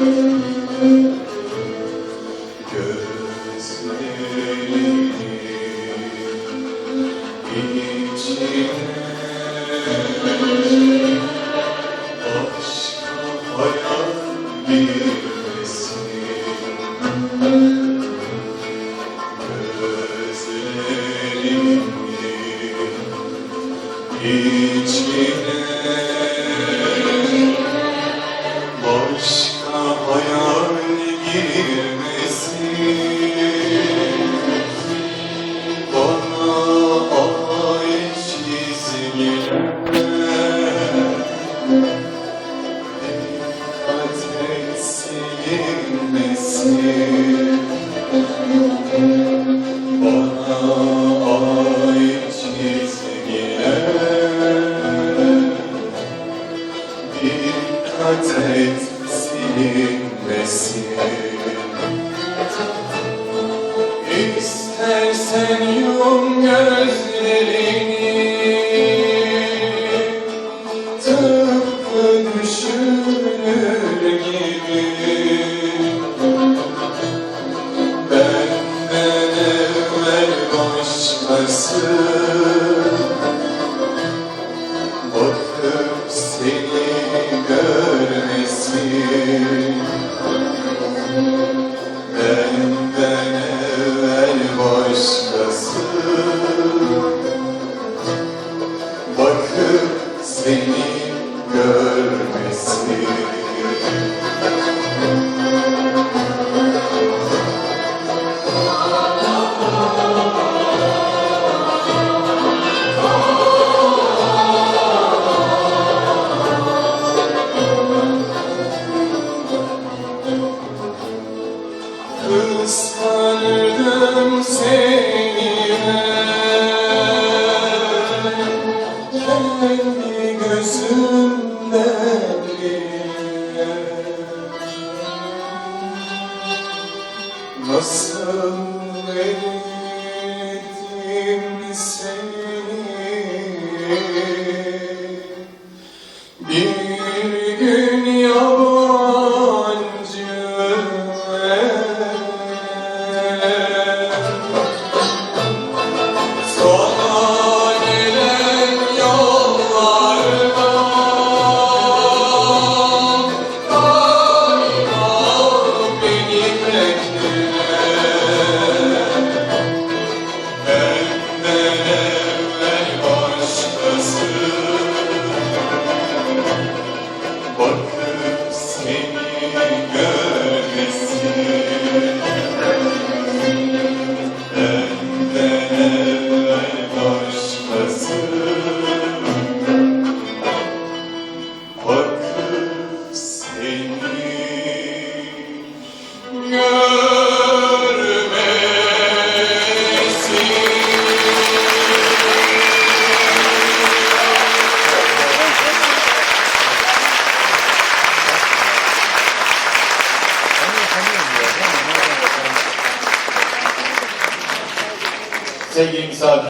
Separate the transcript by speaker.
Speaker 1: Müzik hasretin silinmesin İstersen yum gözlerini Tıpkı düşünür gibi. Benden evvel see. Nasıl Yeah.
Speaker 2: Sevgili misafir.